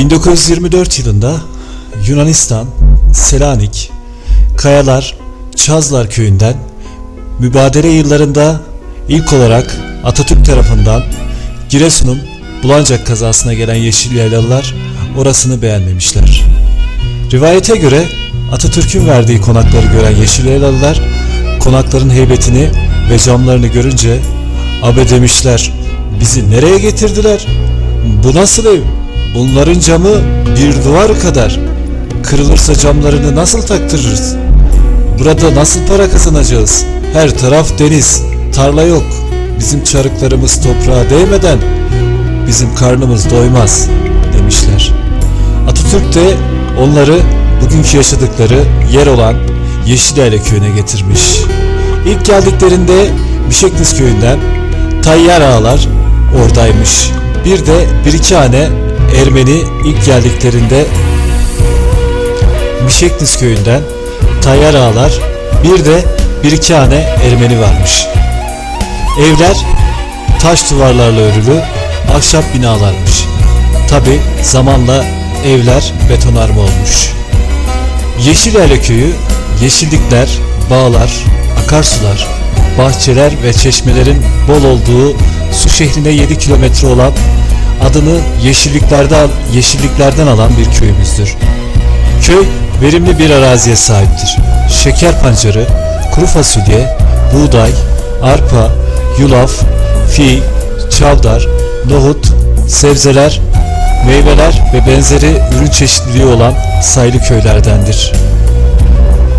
1924 yılında Yunanistan, Selanik, Kayalar, Çazlar köyünden mübadele yıllarında ilk olarak Atatürk tarafından Giresun'un Bulancak kazasına gelen Yeşil Yaylalılar orasını beğenmemişler. Rivayete göre Atatürk'ün verdiği konakları gören Yeşil Yaylalılar konakların heybetini ve camlarını görünce abe demişler bizi nereye getirdiler? Bu nasıl ev? Bunların camı bir duvar kadar. Kırılırsa camlarını nasıl taktırırız? Burada nasıl para kazanacağız? Her taraf deniz, tarla yok. Bizim çarıklarımız toprağa değmeden bizim karnımız doymaz demişler. Atatürk de onları bugünkü yaşadıkları yer olan Yeşilyayla köyüne getirmiş. İlk geldiklerinde Mişeknis köyünden Tayyar ağalar oradaymış. Bir de bir iki hane Ermeni ilk geldiklerinde Mişeknis köyünden Tayyar ağalar bir de bir iki hane Ermeni varmış. Evler taş duvarlarla örülü ahşap binalarmış. Tabi zamanla evler betonarme olmuş. Yeşilyayla köyü yeşillikler, bağlar, akarsular, bahçeler ve çeşmelerin bol olduğu su şehrine 7 kilometre olan adını yeşilliklerden, yeşilliklerden alan bir köyümüzdür. Köy verimli bir araziye sahiptir. Şeker pancarı, kuru fasulye, buğday, arpa, yulaf, fi, çavdar, nohut, sebzeler, meyveler ve benzeri ürün çeşitliliği olan sayılı köylerdendir.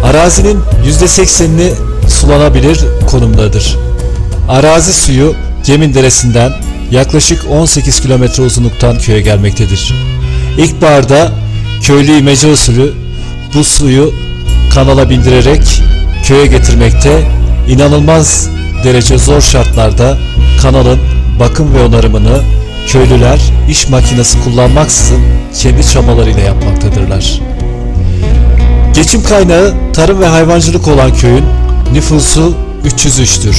Arazinin %80'ini sulanabilir konumdadır. Arazi suyu Gemin Deresi'nden yaklaşık 18 kilometre uzunluktan köye gelmektedir. İlkbaharda köylü imece usulü bu suyu kanala bindirerek köye getirmekte inanılmaz derece zor şartlarda kanalın bakım ve onarımını köylüler iş makinesi kullanmaksızın kendi çabalarıyla yapmaktadırlar. Geçim kaynağı tarım ve hayvancılık olan köyün nüfusu 303'tür.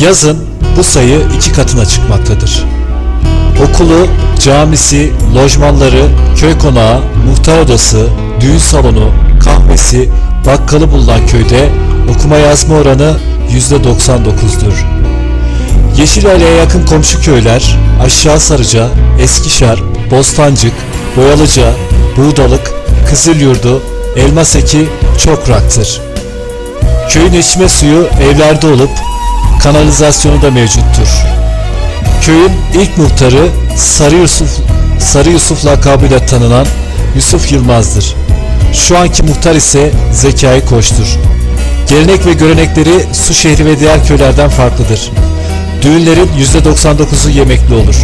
Yazın bu sayı iki katına çıkmaktadır. Okulu, camisi, lojmanları, köy konağı, muhtar odası, düğün salonu, kahvesi, bakkalı bulunan köyde okuma yazma oranı %99'dur. Yeşilyayla'ya yakın komşu köyler Aşağı Sarıca, Eskişar, Bostancık, Boyalıca, Buğdalık, Kızılyurdu, Elmaseki, Çokrak'tır. Köyün içme suyu evlerde olup kanalizasyonu da mevcuttur. Köyün ilk muhtarı Sarı Yusuf, Sarı Yusuf lakabıyla tanınan Yusuf Yılmaz'dır. Şu anki muhtar ise Zekai Koç'tur. Gelenek ve görenekleri Su şehri ve diğer köylerden farklıdır. Düğünlerin %99'u yemekli olur.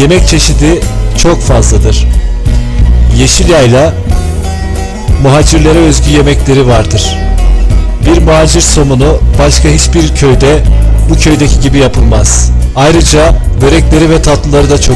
Yemek çeşidi çok fazladır. Yeşilyayla muhacirlere özgü yemekleri vardır. Bir muhacir somunu başka hiçbir köyde bu köydeki gibi yapılmaz. Ayrıca börekleri ve tatlıları da çok